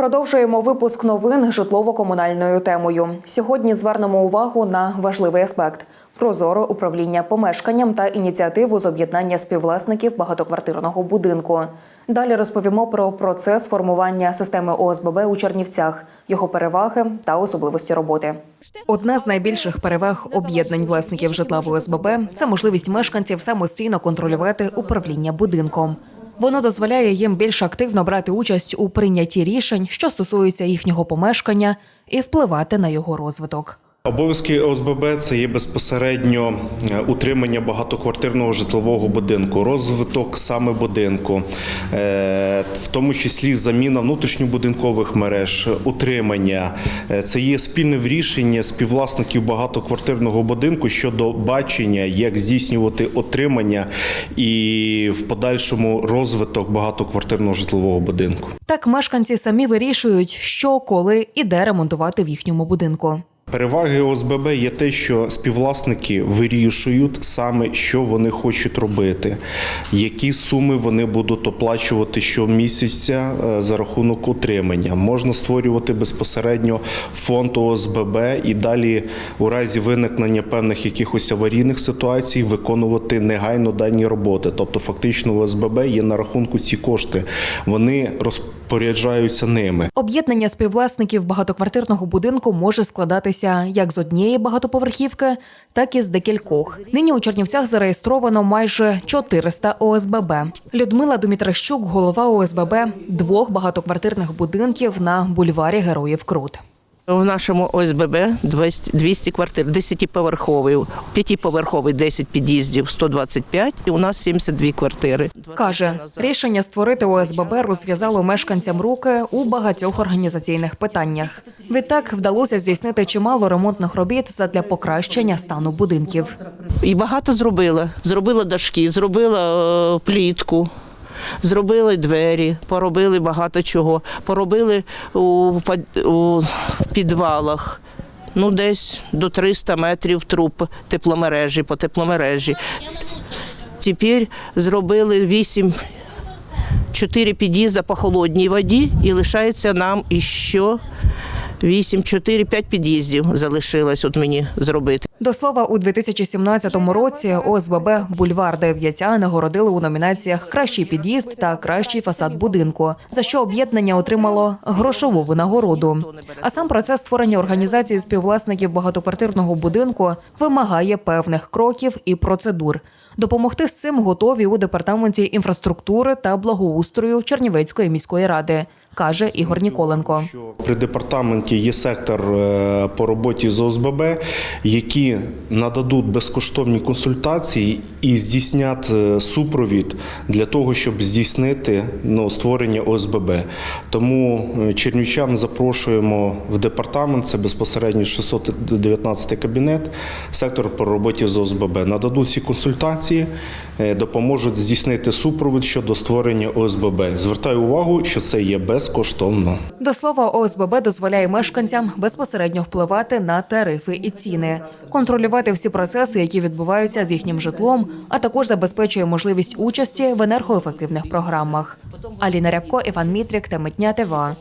Продовжуємо випуск новин житлово-комунальною темою. Сьогодні звернемо увагу на важливий аспект прозоре управління помешканням та ініціативу з об'єднання співвласників багатоквартирного будинку. Далі розповімо про процес формування системи ОСББ у Чернівцях, його переваги та особливості роботи. Одна з найбільших переваг об'єднань власників житла в ОСББ це можливість мешканців самостійно контролювати управління будинком. Воно дозволяє їм більш активно брати участь у прийнятті рішень, що стосуються їхнього помешкання, і впливати на його розвиток. Обов'язки ОСББ це є безпосередньо е, утримання багатоквартирного житлового будинку, розвиток саме будинку, е, в тому числі заміна внутрішньобудинкових мереж, утримання. Е, Це є спільне рішення співвласників багатоквартирного будинку щодо бачення, як здійснювати отримання і в подальшому розвиток багатоквартирного житлового будинку. Так мешканці самі вирішують, що, коли і де ремонтувати в їхньому будинку. Переваги ОСББ є те, що співвласники вирішують саме, що вони хочуть робити, які суми вони будуть оплачувати щомісяця е, за рахунок утримання. Можна створювати безпосередньо фонд ОСББ і далі, у разі виникнення певних якихось аварійних ситуацій, виконувати негайно дані роботи. Тобто, фактично, ОСББ є на рахунку ці кошти. Вони розпоряджаються ними. Об'єднання співвласників багатоквартирного будинку може складатися як з однієї багатоповерхівки, так і з декількох. Нині у Чернівцях зареєстровано майже 400 ОСББ. Людмила Думітращук, голова ОСББ двох багатоквартирних будинків на бульварі Героїв Крут. В нашому ОСББ 200 200 квартир, 10-поверховий, 5-поверховий 10 під'їздів, 125, і у нас 72 квартири. Каже, рішення створити ОСББ розв'язало мешканцям руки у багатьох організаційних питаннях. Відтак вдалося здійснити чимало ремонтних робіт задля покращення стану будинків. І багато зробила. Зробила дашки, зробила е, плітку. Зробили двері, поробили багато чого. Поробили у, підвалах. Ну, десь до 300 метрів труб тепломережі по тепломережі. Тепер зробили 8 4 під'їзда по холодній воді і лишається нам іще 8, 4, 5 під'їздів залишилось от мені зробити. До слова, у 2017 році ОСББ Бульвар 9 нагородили у номінаціях Кращий під'їзд та кращий фасад будинку, за що об'єднання отримало грошову винагороду. А сам процес створення організації співвласників багатоквартирного будинку вимагає певних кроків і процедур. Допомогти з цим готові у департаменті інфраструктури та благоустрою Чернівецької міської ради, каже Ігор Ніколенко. При департаменті є сектор е, по роботі з ОСББ, які нададуть безкоштовні консультації і здійснять е, супровід для того, щоб здійснити ну, створення ОСББ. Тому е, чернівчан запрошуємо в департамент, це безпосередньо 619 кабінет, сектор по роботі з ОСББ. Нададуть ці консультації, допоможуть здійснити супровід щодо створення ОСББ. Звертаю увагу, що це є безкоштовно. До слова, ОСББ дозволяє мешканцям безпосередньо впливати на тарифи і ціни, контролювати всі процеси, які відбуваються з їхнім житлом, а також забезпечує можливість участі в енергоефективних програмах. Аліна Рябко, Іван Мітрік та Митня ТВА.